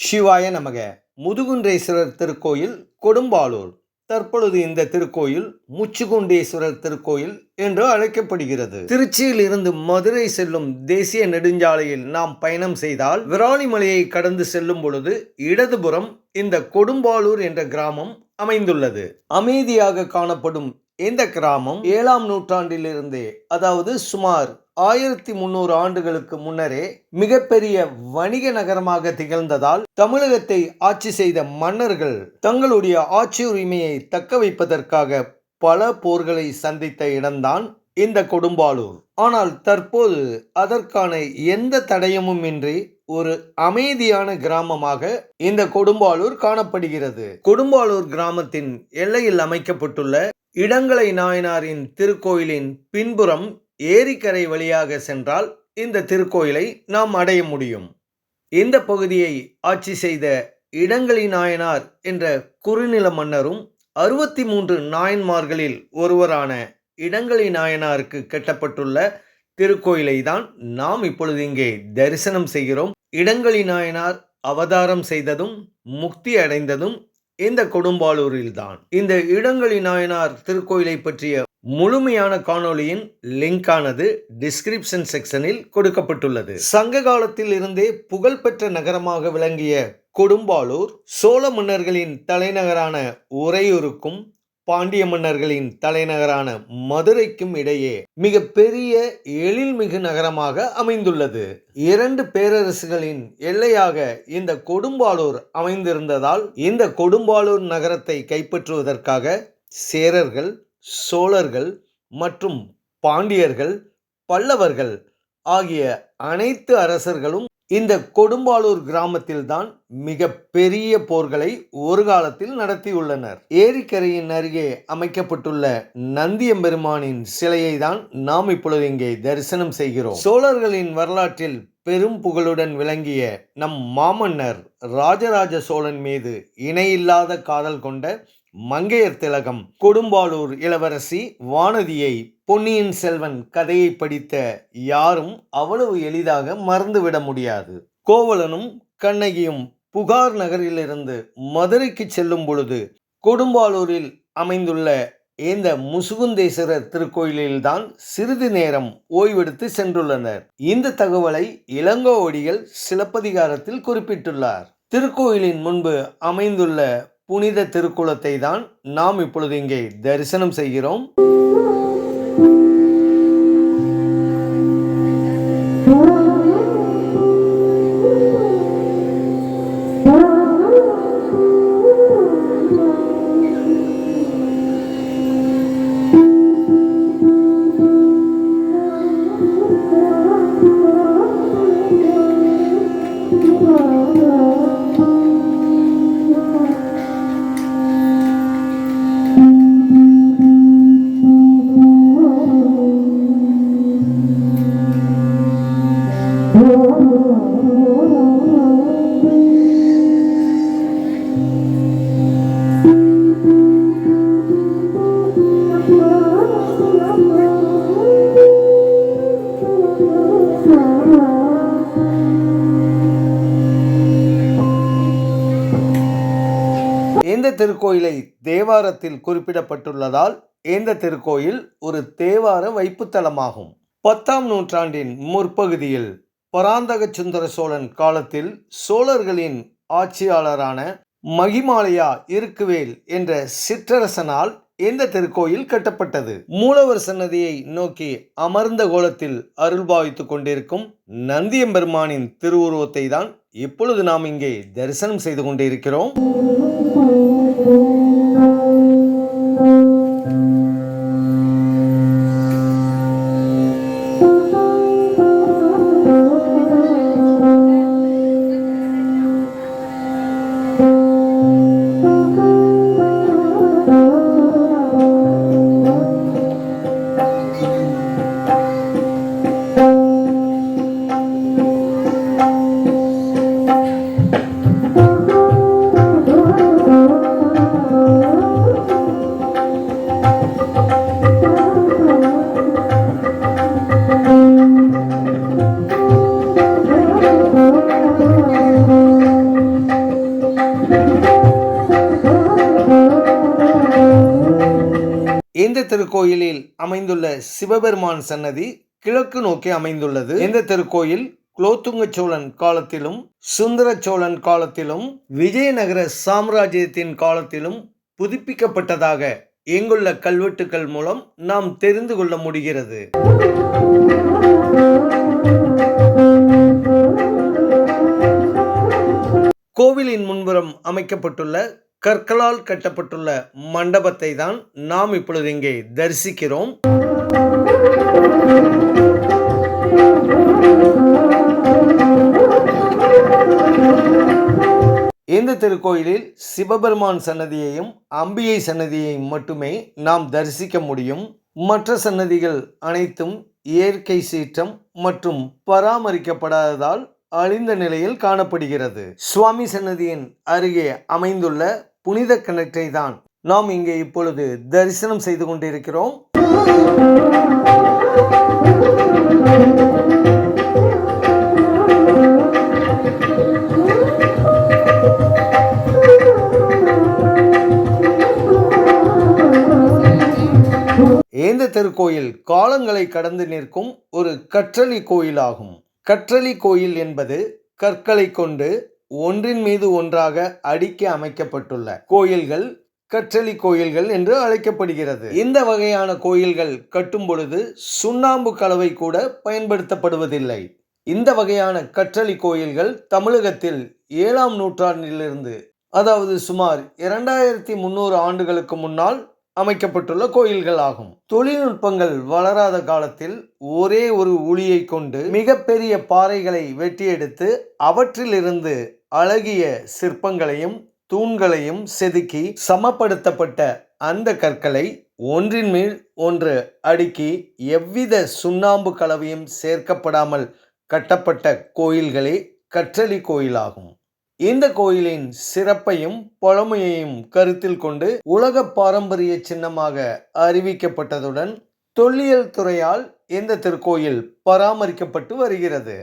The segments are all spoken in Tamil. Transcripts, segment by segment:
சிவாய நமக. முதுகுன்றேஸ்வரர் திருக்கோயில் கொடும்பாலூர். தற்பொழுது இந்த திருக்கோயில் முச்சுகுண்டேஸ்வரர் திருக்கோயில் என்று அழைக்கப்படுகிறது. திருச்சியில் இருந்து மதுரை செல்லும் தேசிய நெடுஞ்சாலையில் நாம் பயணம் செய்தால் விராலிமலையை கடந்து செல்லும் பொழுது இடதுபுறம் இந்த கொடும்பாளூர் என்ற கிராமம் அமைந்துள்ளது. அமைதியாக காணப்படும் இந்த கிராமம் ஏழாம் நூற்றாண்டிலிருந்தே அதாவது சுமார் ஆயிரத்தி முன்னூறு ஆண்டுகளுக்கு முன்னரே மிகப்பெரிய வணிக நகரமாக திகழ்ந்ததால் தமிழகத்தை ஆட்சி செய்த மன்னர்கள் தங்களுடைய ஆட்சி உரிமையை தக்க வைப்பதற்காக பல போர்களை சந்தித்த இடம்தான் இந்த கொடும்பாளூர் ஆனால் தற்போது அதற்கான எந்த தடயமும் இன்றி ஒரு அமைதியான கிராமமாக இந்த கொடும்பாளூர் காணப்படுகிறது. கொடும்பாலூர் கிராமத்தின் எல்லையில் அமைக்கப்பட்டுள்ள இடங்களை நாயனாரின் திருக்கோயிலின் பின்புறம் ஏரிக்கரை வழியாக சென்றால் இந்த திருக்கோயிலை நாம் அடைய முடியும். இந்த பகுதியை ஆட்சி செய்த இடங்களி நாயனார் என்ற குறுநில மன்னரும் அறுபத்தி மூன்று நாயன்மார்களில் ஒருவரான இடங்களி நாயனாருக்கு கட்டப்பட்டுள்ள திருக்கோயிலை தான் நாம் இப்பொழுது இங்கே தரிசனம் செய்கிறோம். இடங்களி நாயனார் அவதாரம் செய்ததும் முக்தி அடைந்ததும் இந்த கொடும்பாலூரில்தான் இந்த இடங்களி நாயனார் திருக்கோயிலை பற்றிய முழுமையான காணொளியின் லிங்கானது டிஸ்கிரிப்ஷன் செக்ஷனில் கொடுக்கப்பட்டுள்ளது. சங்க காலத்தில் இருந்தே புகழ்பெற்ற நகரமாக விளங்கிய கொடும்பாளூர் சோழ மன்னர்களின் தலைநகரான உறையூருக்கும் பாண்டிய மன்னர்களின் தலைநகரான மதுரைக்கும் இடையே மிக பெரிய எழில்மிகு நகரமாக அமைந்துள்ளது. இரண்டு பேரரசுகளின் எல்லையாக இந்த கொடும்பாளூர் அமைந்திருந்ததால் இந்த கொடும்பாளூர் நகரத்தை கைப்பற்றுவதற்காக சேரர்கள் சோழர்கள் மற்றும் பாண்டியர்கள் பல்லவர்கள் ஆகிய அனைத்து அரசர்களும் இந்த கொடும்பாளூர் கிராமத்தில்தான் மிக பெரிய போர்களை ஒரு காலத்தில் நடத்தியுள்ளனர். ஏரிக்கரையின் அருகே அமைக்கப்பட்டுள்ள நந்தியம்பெருமானின் சிலையை தான் நாம் இப்பொழுது இங்கே தரிசனம் செய்கிறோம். சோழர்களின் வரலாற்றில் பெரும் புகழுடன் விளங்கிய நம் மாமன்னர் ராஜராஜ சோழன் மீது இணையில்லாத காதல் கொண்ட மங்கையர் திலகம் கொடும்பாளூர் இளவரசி வானதியை பொன்னியின் செல்வன் கதையை படித்த யாரும் அவ்வளவு எளிதாக மறந்துவிட முடியாது. கோவலனும் கண்ணகியும் புகார் நகரிலிருந்து மதுரைக்கு செல்லும் பொழுது கொடும்பாளூரில் அமைந்துள்ள இந்த முசுகுந்தேஸ்வரர் திருக்கோயிலில்தான் சிறிது நேரம் ஓய்வெடுத்து சென்றுள்ளனர். இந்த தகவலை இளங்கோவடிகள் சிலப்பதிகாரத்தில் குறிப்பிட்டுள்ளார். திருக்கோயிலின் முன்பு அமைந்துள்ள புனித திருக்குளத்தை தான் நாம் இப்பொழுது இங்கே தரிசனம் செய்கிறோம். தேவாரத்தில் குறிப்பிடப்பட்டுள்ளதால் இந்த திருக்கோயில் ஒரு தேவார வைப்புத்தலமாகும். பத்தாம் நூற்றாண்டின் முற்பகுதியில் பராந்தக சுந்தர சோழன் காலத்தில் சோழர்களின் ஆட்சியாளரான மகிமாலயா இருக்குவேல் என்ற சிற்றரசனால் இந்த திருக்கோயில் கட்டப்பட்டது. மூலவர் சன்னதியை நோக்கி அமர்ந்த கோலத்தில் அருள்பாவித்துக் கொண்டிருக்கும் நந்தியம்பெருமானின் திருவுருவத்தை தான் இப்பொழுது நாம் இங்கே தரிசனம் செய்து கொண்டிருக்கிறோம். திருக்கோயிலில் அமைந்துள்ள சிவபெருமான் சன்னதி கிழக்கு நோக்கி அமைந்துள்ளது. இந்த திருக்கோயில் குலோத்துங்க சோழன் காலத்திலும் சுந்தர சோழன் காலத்திலும் விஜயநகர சாம்ராஜ்யத்தின் காலத்திலும் புதுப்பிக்கப்பட்டதாக இங்குள்ள கல்வெட்டுக்கள் மூலம் நாம் தெரிந்து கொள்ள முடிகிறது. கோவிலின் முன்புறம் அமைக்கப்பட்டுள்ள கற்களால் கட்டப்பட்டுள்ள மண்டபத்தை தான் நாம் இப்பொழுது இங்கே தரிசிக்கிறோம். இந்த திருக்கோயிலில் சிவபெருமான் சன்னதியையும் அம்பியை சன்னதியையும் மட்டுமே நாம் தரிசிக்க முடியும். மற்ற சன்னதிகள் அனைத்தும் இயற்கை சீற்றம் மற்றும் பராமரிக்கப்படாததால் அழிந்த நிலையில் காணப்படுகிறது. சுவாமி சன்னதியின் அருகே அமைந்துள்ள புனித கிணற்றை தான் நாம் இங்கே இப்பொழுது தரிசனம் செய்து கொண்டிருக்கிறோம். ஏந்த திருக்கோயில் காலங்களை கடந்து நிற்கும் ஒரு கற்றளி கோயிலாகும். கற்றளி கோயில் என்பது கற்களை கொண்டு ஒன்றின் மீது ஒன்றாக அடுக்கி அமைக்கப்பட்டுள்ள கோயில்கள் கற்றளி கோயில்கள் என்று அழைக்கப்படுகிறது. இந்த வகையான கோயில்கள் கட்டும் பொழுது சுண்ணாம்பு கலவை கூட பயன்படுத்தப்படுவதில்லை. இந்த வகையான கற்றளி கோயில்கள் தமிழகத்தில் ஏழாம் நூற்றாண்டிலிருந்து அதாவது சுமார் இரண்டாயிரத்தி முந்நூறு ஆண்டுகளுக்கு முன்னால் அமைக்கப்பட்டுள்ள கோயில்கள் ஆகும். தொழில்நுட்பங்கள் வளராத காலத்தில் ஒரே ஒரு உளியை கொண்டு மிகப்பெரிய பாறைகளை வெட்டியெடுத்து அவற்றிலிருந்து அழகிய சிற்பங்களையும் தூண்களையும் செதுக்கி சமப்படுத்தப்பட்ட அந்த கற்களை ஒன்றின் மேல் ஒன்று அடுக்கி எவ்வித சுண்ணாம்பு கலவையும் சேர்க்கப்படாமல் கட்டப்பட்ட கோயில்களே கற்றளி கோயிலாகும். இந்த கோயிலின் சிறப்பையும் பழமையையும் கருத்தில் கொண்டு உலக பாரம்பரிய சின்னமாக அறிவிக்கப்பட்டதுடன் தொல்லியல் துறையால் இந்த திருக்கோயில் பராமரிக்கப்பட்டு வருகிறது.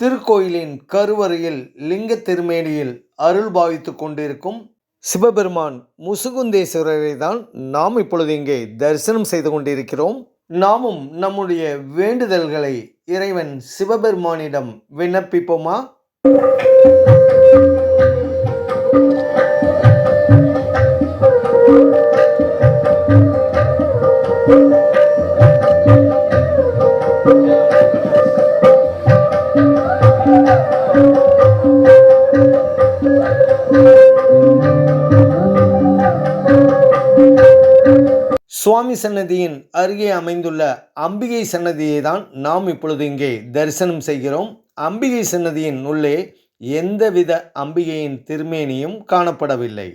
திருக்கோயிலின் கருவறையில் லிங்க திருமேனியில் அருள் பாவித்துக் கொண்டிருக்கும் சிவபெருமான் முசுகுந்தேஸ்வரரை தான் நாம் இப்பொழுது இங்கே தரிசனம் செய்து கொண்டிருக்கிறோம். நாமும் நம்முடைய வேண்டுதல்களை இறைவன் சிவபெருமானிடம் விண்ணப்பிப்போமா? சுவாமி சன்னதியின் அருகே அமைந்துள்ள அம்பிகை சன்னதியை தான் நாம் இப்பொழுது இங்கே தரிசனம் செய்கிறோம். அம்பிகை சன்னதியின் உள்ளே எந்தவித அம்பிகையின் திருமேனியும் காணப்படவில்லை.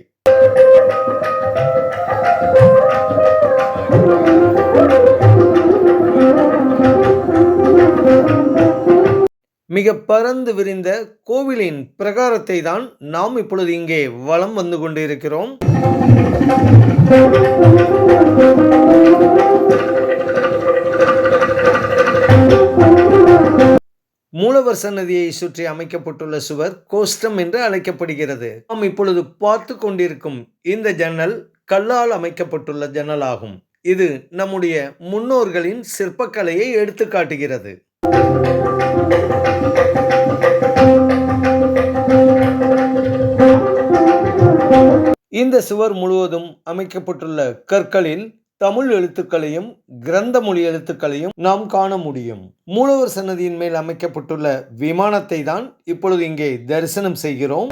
மிக பறந்து விரிந்த கோவிலின் பிரகாரத்தை தான் நாம் இப்பொழுது இங்கே வலம் வந்து கொண்டிருக்கிறோம். ஆண்டவர் சன்னதியை சுற்றி அமைக்கப்பட்டுள்ள சுவர் கோஷ்டம் என்று அழைக்கப்படுகிறது. நாம் இப்பொழுது பார்த்து கொண்டிருக்கும் இந்த ஜன்னல் கல்லால் அமைக்கப்பட்டுள்ள ஜன்னலாகும் இது நம்முடைய முன்னோர்களின் சிற்பக்கலையை எடுத்து காட்டுகிறது. இந்த சுவர் முழுவதும் அமைக்கப்பட்டுள்ள கற்களில் தமிழ் எழுத்துக்களையும் கிரந்த மொழி எழுத்துக்களையும் நாம் காண முடியும். மூலவர் சன்னதியின் மேல் அமைக்கப்பட்டுள்ள விமானத்தை தான் இப்பொழுது இங்கே தரிசனம் செய்கிறோம்.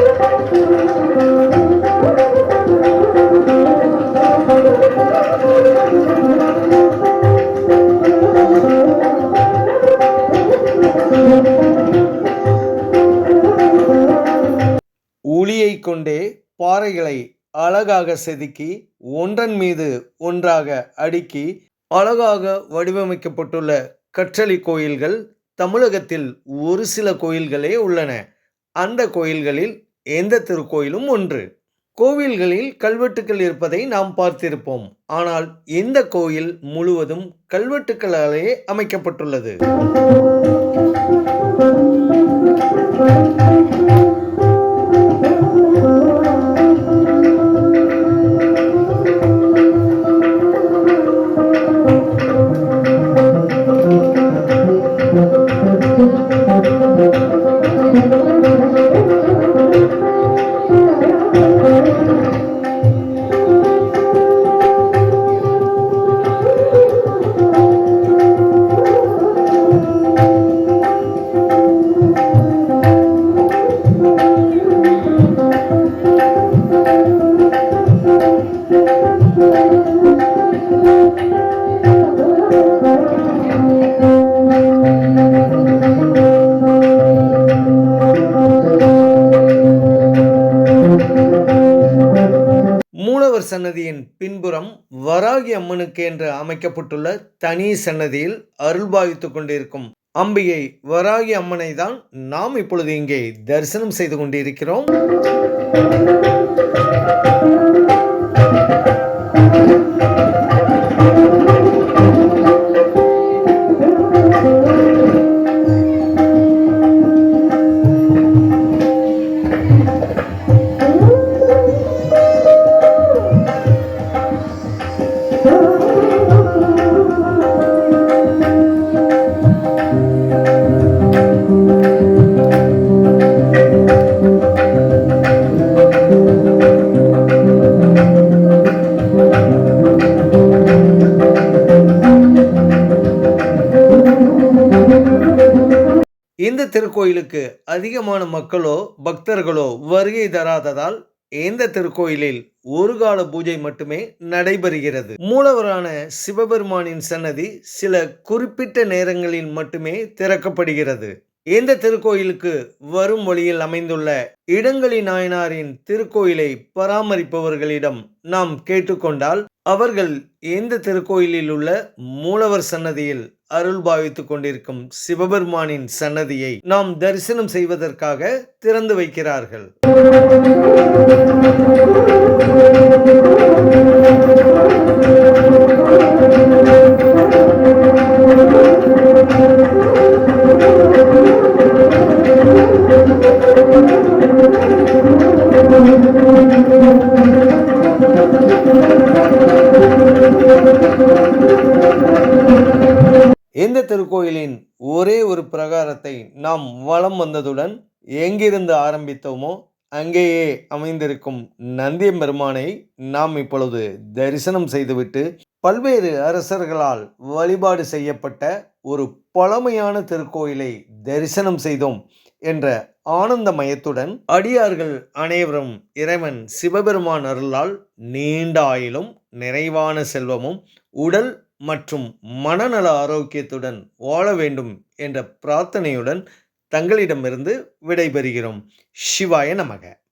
ஒளியை கொண்டே பாறைகளை அழகாக செதுக்கி ஒன்றன் மீது ஒன்றாக அடுக்கி அழகாக வடிவமைக்கப்பட்டுள்ள கற்றளி கோயில்கள் தமிழகத்தில் ஒரு சில கோயில்களே உள்ளன. அந்த கோயில்களில் எந்த திருக்கோயிலும் ஒன்று. கோவில்களில் கல்வெட்டுக்கள் இருப்பதை நாம் பார்த்திருப்போம். ஆனால் இந்த கோயில் முழுவதும் கல்வெட்டுக்களாலே அமைக்கப்பட்டுள்ளது. ஆண்டவர் சன்னதியின் பின்புறம் வராகி அம்மனுக்கு என்று அமைக்கப்பட்டுள்ள தனி சன்னதியில் அருள்பாவித்துக் கொண்டிருக்கும் அம்பிகை வராகி அம்மனை தான் நாம் இப்பொழுது இங்கே தரிசனம் செய்து கொண்டிருக்கிறோம். திருக்கோயிலுக்கு அதிகமான மக்களோ பக்தர்களோ வருகை தராததால் இந்த திருக்கோயிலில் ஒரு கால பூஜை மட்டுமே நடைபெறுகிறது. மூலவரான சிவபெருமானின் சன்னதி சில குறிப்பிட்ட நேரங்களில் மட்டுமே திறக்கப்படுகிறது. இந்த திருக்கோயிலுக்கு வரும் வழியில் அமைந்துள்ள இடங்களி நாயனாரின் திருக்கோயிலை பராமரிப்பவர்களிடம் நாம் கேட்டுக்கொண்டால் அவர்கள் எந்த திருக்கோயிலில் உள்ள மூலவர் சன்னதியில் அருள் பாவித்துக் கொண்டிருக்கும் சிவபெருமானின் சன்னதியை நாம் தரிசனம் செய்வதற்காக திறந்து வைக்கிறார்கள். இந்த பிரகாரத்தை நாம் வலம் வந்ததுடன் எங்கிருந்து ஆரம்பித்தோமோ அங்கேயே அமைந்திருக்கும் நந்தியம் பெருமானை நாம் இப்பொழுது தரிசனம் செய்துவிட்டு பல்வேறு அரசர்களால் வழிபாடு செய்யப்பட்ட ஒரு பழமையான திருக்கோயிலை தரிசனம் செய்தோம் என்ற ஆனந்தமயத்துடன் அடியார்கள் அனைவரும் இறைவன் சிவபெருமான் அருளால் நீண்ட ஆயிலும் நிறைவான செல்வமும் உடல் மற்றும் மனநல ஆரோக்கியத்துடன் வாழ வேண்டும் என்ற பிரார்த்தனையுடன் தங்களிடமிருந்து விடைபெறுகிறோம். சிவாய நமக.